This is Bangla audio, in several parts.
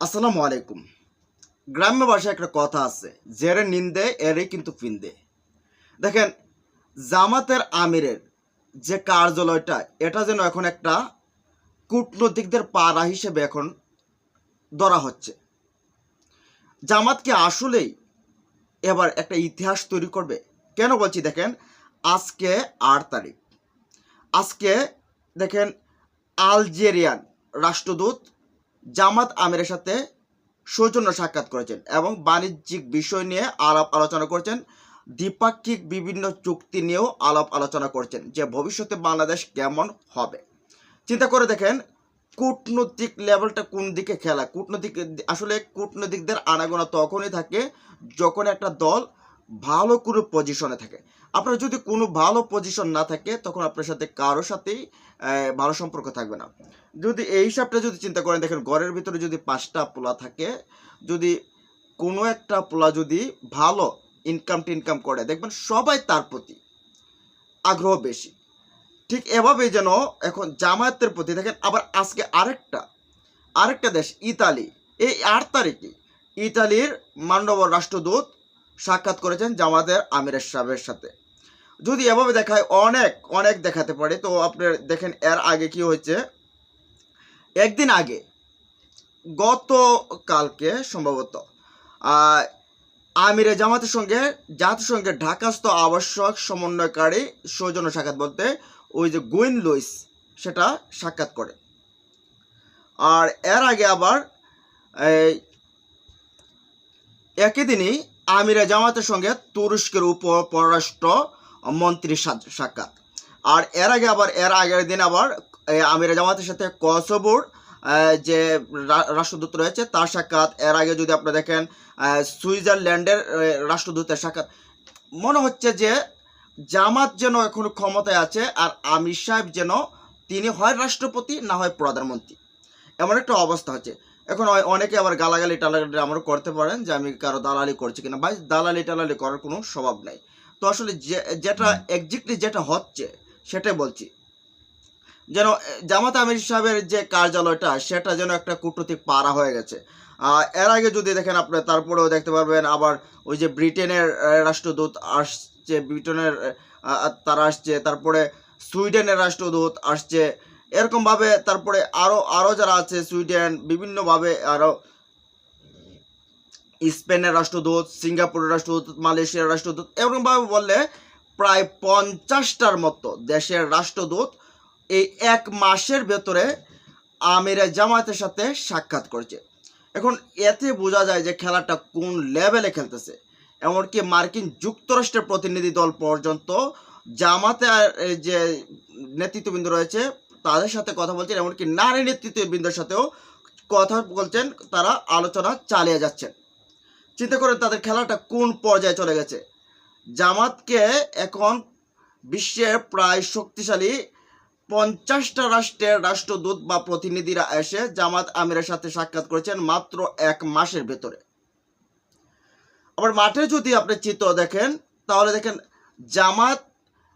আসসালামু আলাইকুম। গ্রাম্য ভাষায় একটা কথা আছে, জেরে নিন্দে এরই কিন্তু ফিন্দে দেখেন, জামাতের আমিরের যে কার্যালয়টা, এটা যেন এখন একটা কূটনৈতিকদের পাড়া হিসেবে এখন ধরা হচ্ছে। জামাতকে আসলেই এবার একটা ইতিহাস তৈরি করবে? কেন বলছি দেখেন, আজকে আট তারিখ। আজকে দেখেন, আলজেরিয়ান রাষ্ট্রদূত জামাত আমিরের সাথে সৌজন্য সাক্ষাৎ করেছেন এবং বাণিজ্যিক বিষয় নিয়ে আলাপ আলোচনা করেছেন। দ্বিপাক্ষিক বিভিন্ন চুক্তি নিয়েও আলাপ আলোচনা করছেন যে ভবিষ্যতে বাংলাদেশ কেমন হবে। চিন্তা করে দেখেন, কূটনৈতিক লেভেলটা কোন দিকে খেলা? কূটনৈতিক, আসলে কূটনৈতিকদের আনাগোনা তখনই থাকে যখন একটা দল ভালো কোনো পজিশনে থাকে। আপনার যদি কোনো ভালো পজিশন না থাকে, তখন আপনার সাথে কারোর সাথেই ভালো সম্পর্ক থাকবে না। যদি এই হিসাবটা যদি চিন্তা করেন, দেখেন ঘরের ভিতরে যদি পাঁচটা পোলা থাকে, যদি কোনো একটা পোলা যদি ভালো ইনকাম টিনকাম করে, দেখবেন সবাই তার প্রতি আগ্রহ বেশি। ঠিক এভাবেই যেন এখন জামায়াতের প্রতি, দেখেন আবার আজকে আরেকটা আরেকটা দেশ, ইতালি। এই আট তারিখে ইতালির মান্যবর রাষ্ট্রদূত সাক্ষাৎ করেছেন জামাতের আমিরের সাহেবের সাথে। যদি এভাবে দেখায় অনেক অনেক দেখাতে পারে। তো আপনার দেখেন এর আগে কি হয়েছে? একদিন আগে গতকালকে সম্ভবত আহ, আমিরে জামাতের সঙ্গে জাতিসংঘের ঢাকাস্থ আবশ্যক সমন্বয়কারী সৌজন্য সাক্ষাৎ বলতে ওই যে গুইন লুইস সেটা সাক্ষাৎ করে। আর এর আগে আবার একই দিনই আমিরে জামাতের সঙ্গে তুরস্কের উপ পররাষ্ট্র মন্ত্রীর সাক্ষাৎ। আর এর আগে আবার, এর আগের দিন আবার আমিরে জামাতের সাথে কসবুর যে রাষ্ট্রদূত রয়েছে, তার সাক্ষাৎ। এর আগে যদি আপনি দেখেন সুইজারল্যান্ডের রাষ্ট্রদূতের সাক্ষাৎ। মনে হচ্ছে যে জামাত যেন এখন ক্ষমতায় আছে, আর আমির সাহেব যেন তিনি হয় রাষ্ট্রপতি না হয় প্রধানমন্ত্রী। এমন একটা অবস্থা হচ্ছে। এখন অনেকে আবার গালাগালি টালাগালি আমারও করতে পারেন যে আমি কারও দালালি করছি কিনা। ভাই দালালি টালালি করার কোনো স্বভাব নাই। তো আসলে যেটা একজ্যাক্টলি যেটা হচ্ছে সেটাই বলছি। যেন জামাত আমির সাহেবের যে কার্যালয়টা সেটা যেন একটা কূটনৈতিক পাড়া হয়ে গেছে। এর আগে যদি দেখেন আপনি তারপরেও দেখতে পারবেন আবার ওই যে ব্রিটেনের রাষ্ট্রদূত আসছে ব্রিটেনের তারা আসছে তারপরে সুইডেনের রাষ্ট্রদূত আসছে এরকমভাবে তারপরে আরও আরও যারা আছে, সুইডেন বিভিন্নভাবে আরও স্পেনের রাষ্ট্রদূত, সিঙ্গাপুরের রাষ্ট্রদূত, মালয়েশিয়ার রাষ্ট্রদূত এরকমভাবে বললে প্রায় পঞ্চাশটার মতো দেশের রাষ্ট্রদূত এই এক মাসের ভেতরে আমিরে জামায়াতের সাথে সাক্ষাৎ করেছে। এখন এতে বোঝা যায় যে খেলাটা কোন লেভেলে খেলতেছে। এমনকি মার্কিন যুক্তরাষ্ট্রের প্রতিনিধি দল পর্যন্ত জামাতে যে নেতৃত্ববৃন্দ রয়েছে তাদের সাথে কথা বলছেন, এমনকি নারী নেতৃত্ববৃন্দের সাথেও কথা বলছেন, তারা আলোচনা চালিয়ে যাচ্ছেন। চিন্তা করেন তাদের খেলাটা কোন পর্যায়ে চলে গেছে। জামাতকে এখন বিশ্বের প্রায় শক্তিশালী পঞ্চাশটা রাষ্ট্রের রাষ্ট্রদূত বা প্রতিনিধিরা এসে জামাত আমিরের সাথে সাক্ষাৎ করেছেন মাত্র এক মাসের ভেতরে। আবার মাঠে যদি আপনি চিত্র দেখেন, তাহলে দেখেন জামাত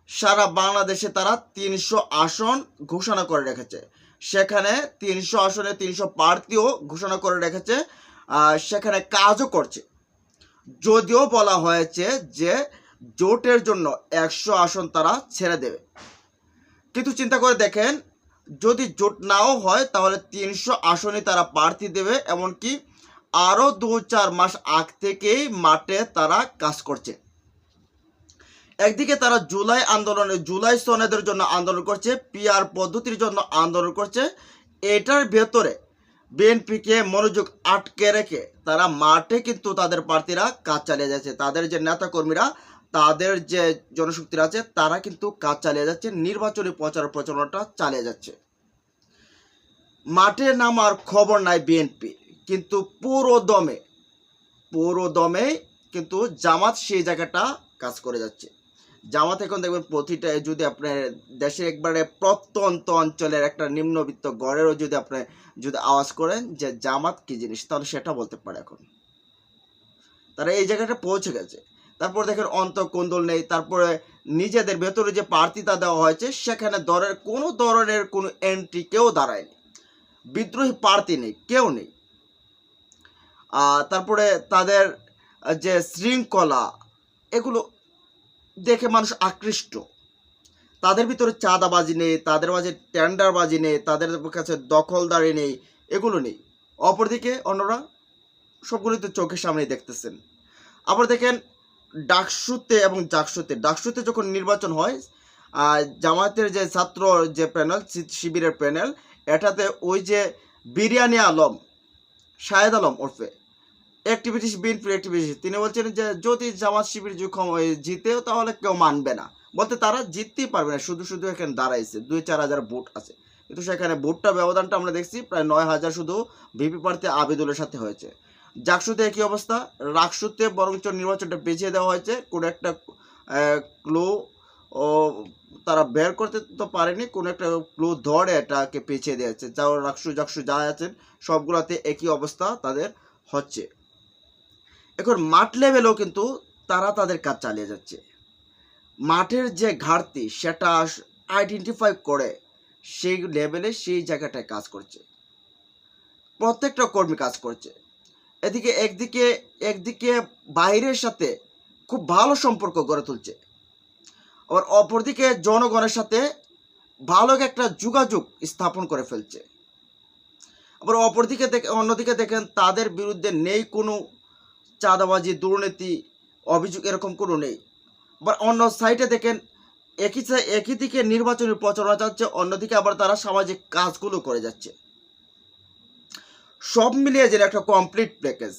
সারা বাংলাদেশে তারা তিনশো আসন ঘোষণা করে রেখেছে। সেখানে তিনশো আসনে তিনশো প্রার্থীও ঘোষণা করে রেখেছে সেখানে কাজও করছে। যদিও বলা হয়েছে যে জোটের জন্য একশো আসন তারা ছেড়ে দেবে। কিন্তু চিন্তা করে দেখেন, যদি জোট নাও হয় তাহলে তিনশো আসনই তারা প্রার্থী দেবে, এমনকি আরও দু চার মাস আগ থেকেই মাঠে তারা কাজ করছে। একদিকে তারা জুলাই আন্দোলনে, জুলাই সনেদের জন্য আন্দোলন করছে, পিআর পদ্ধতির জন্য আন্দোলন করছে। এটার ভেতরে বিএনপিকে মনোযোগ আটকে রেখে তারা মাঠে কিন্তু তাদের প্রার্থীরা কাজ চালিয়ে যাচ্ছে। তাদের যে নেতাকর্মীরা, তাদের যে জনশক্তিরা আছে, তারা কিন্তু কাজ চালিয়ে যাচ্ছে, নির্বাচনী প্রচার প্রচারণাটা চালিয়ে যাচ্ছে। মাঠে নামার খবর নাই বিএনপি, কিন্তু পুরো দমে পুরো দমে কিন্তু জামাত সেই জায়গাটা কাজ করে যাচ্ছে। জামাত এখন দেখবেন প্রতিটা যদি আপনার দেশের একবারে প্রত্যন্ত অঞ্চলের একটা নিম্নবিত্ত গড়েরও যদি আপনি যদি আওয়াজ করেন যে জামাত কি জিনিস, তাহলে সেটা বলতে পারে এখন। তারা এই জায়গাটা পৌঁছে গেছে। তারপর দেখেন অন্ত কোন্দল নেই, তারপরে নিজেদের ভেতরে যে প্রার্থিতা দেওয়া হয়েছে, সেখানে দরের কোনো ধরনের কোনো এন্ট্রি কেউ দাঁড়ায়নি। বিদ্রোহী প্রার্থী নেই, কেউ নেই। তারপরে তাদের যে শৃঙ্খলা, এগুলো দেখে মানুষ আকৃষ্ট। তাদের ভিতরে চাঁদাবাজি নেই, তাদের মাঝে টেন্ডারবাজি নেই, তাদের কাছে দখলদারি নেই, এগুলো নেই। অপরদিকে অন্যরা সবগুলোই তো চোখের সামনেই দেখতেছেন। আবার দেখেন, ডাকসুতে এবং জাকসুতে, ডাকসুতে যখন নির্বাচন হয় জামায়াতের যে ছাত্র যে প্যানেল শিবিরের প্যানেল, এটাতে ওই যে বিরিয়ানি আলম, শাহেদ আলম ওরফে অ্যাক্টিভিটিস বিএনপির অ্যাক্টিভিটিস তিনি বলছেন যে, যদি জামাত শিবির জিতেও তাহলে কেউ মানবে না। বলতে তারা জিততেই পারবে না, শুধু শুধু এখানে দাঁড়াইছে, দুই চার হাজার ভোট আছে। কিন্তু সেখানে ভোটটা ব্যবধানটা আমরা দেখছি, প্রায় নয় হাজার শুধু ভিপি প্রার্থী আবিদুলের সাথে হয়েছে। জাকসুতে একই অবস্থা, রাকসুতে বরঞ্চ নির্বাচনটা পেছিয়ে দেওয়া হয়েছে, কোনো একটা ক্লু, ও, তারা বের করতে তো পারেনি, কোনো একটা ক্লু ধরে এটাকে পেছিয়ে দিয়েছে। যা রাকসু জাকসু যা আছেন, সবগুলোতে একই অবস্থা তাদের হচ্ছে। এখন মাঠ লেভেলেও কিন্তু তারা তাদের কাজ চালিয়ে যাচ্ছে। মাঠের যে ঘাটতি সেটা আইডেন্টিফাই করে সেই লেভেলে সেই জায়গাটায় কাজ করছে। প্রত্যেকটা কর্মী কাজ করছে। এদিকে একদিকে একদিকে বাইরের সাথে খুব ভালো সম্পর্ক গড়ে তুলছে। আবার অপরদিকে জনগণের সাথে ভালো একটা যোগাযোগ স্থাপন করে ফেলছে। আবার অপরদিকে দেখে, অন্যদিকে দেখেন তাদের বিরুদ্ধে নেই কোনো চাঁদাবাজি, দুর্নীতি, অভিযোগ এরকম কোনো নেই। বা অন্য সাইডে দেখেন, একই একই দিকে নির্বাচনী প্রচারণা যাচ্ছে, অন্যদিকে আবার তারা সামাজিক কাজগুলো করে যাচ্ছে। সব মিলিয়ে যেন একটা কমপ্লিট প্যাকেজ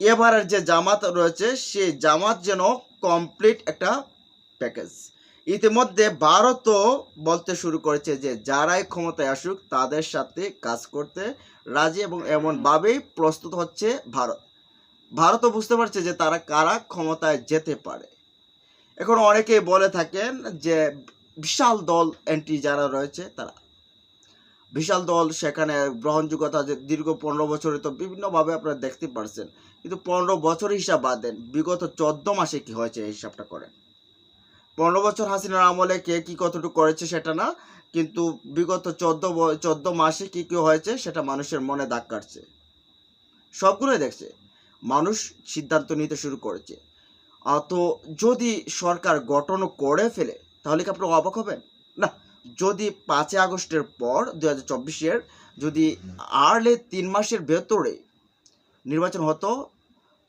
এবারের যে জামাত রয়েছে সেই জামাত যেন কমপ্লিট একটা প্যাকেজ ইতিমধ্যে ভারতও বলতে শুরু করেছে যে, যারাই ক্ষমতায় আসুক, তাদের সাথে কাজ করতে রাজি এবং এমনভাবেই প্রস্তুত হচ্ছে ভারত। ভারতও বুঝতে পারছে যে তারা কারা ক্ষমতায় যেতে পারে। এখন অনেকেই বলে থাকেন যে বিশাল দল এন্টি যারা রয়েছে তারা। বিশাল দল সেখানে গ্রহণযোগ্যতা যে দীর্ঘ পনেরো বছরে তো বিভিন্নভাবে আপনারা দেখতে পারছেন। কিন্তু পনেরো বছর হিসাব বাদ দেন বিগত চোদ্দ মাসে কি হয়েছে এই হিসাবটা করেন? পনেরো বছর হাসিনার আমলে কে কি কতটুকু করেছে সেটা না কিন্তু বিগত চোদ্দ চোদ্দ মাসে কি কি হয়েছে সেটা মানুষের মনে দাগ কাটছে। সবগুলোই দেখছে। মানুষ সিদ্ধান্ত নিতে শুরু করেছে। আহ, তো যদি সরকার গঠন করে ফেলে তাহলে কি আপনি অবাক হবেন? না যদি পাঁচই আগস্টের পর দু হাজার চব্বিশের যদি আর্লি তিন মাসের ভেতরে নির্বাচন হতো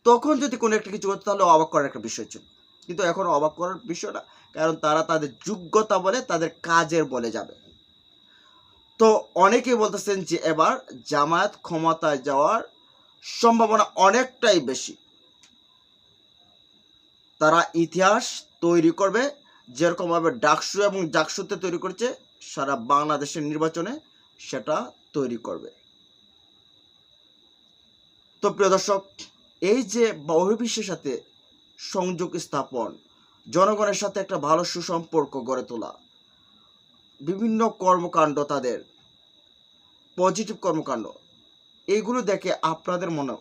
তখন যদি কোনো একটা কিছু হতো তাহলে অবাক করার একটা বিষয় ছিল। কিন্তু এখন অবাক করার বিষয় না কারণ তারা তাদের যোগ্যতা বলে তাদের কাজের বলে যাবে। তো অনেকেই বলতেছেন যে এবার জামায়াত ক্ষমতায় যাওয়ার সম্ভাবনা অনেকটাই বেশি। তারা ইতিহাস তৈরি করবে, যেরকমভাবে ডাকসু এবং জাকসুতে তৈরি করছে, সারা বাংলাদেশের নির্বাচনে সেটা তৈরি করবে। তো প্রিয় দর্শক, এই যে বহির্বিশ্বের সাথে সংযোগ স্থাপন, জনগণের সাথে একটা ভালো সুসম্পর্ক গড়ে তোলা। বিভিন্ন কর্মকাণ্ড তাদের পজিটিভ কর্মকাণ্ড এইগুলো দেখে আপনাদের মনে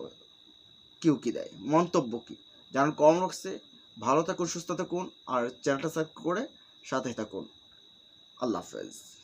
কেউ কি দেয়? মন্তব্য কি? জানান কম রাখছে ভালো থাকুন, সুস্থ থাকুন, আর চ্যানেলটা সাবস্ক্রাইব করে সাথে থাকুন। আল্লাহ হাফেজ।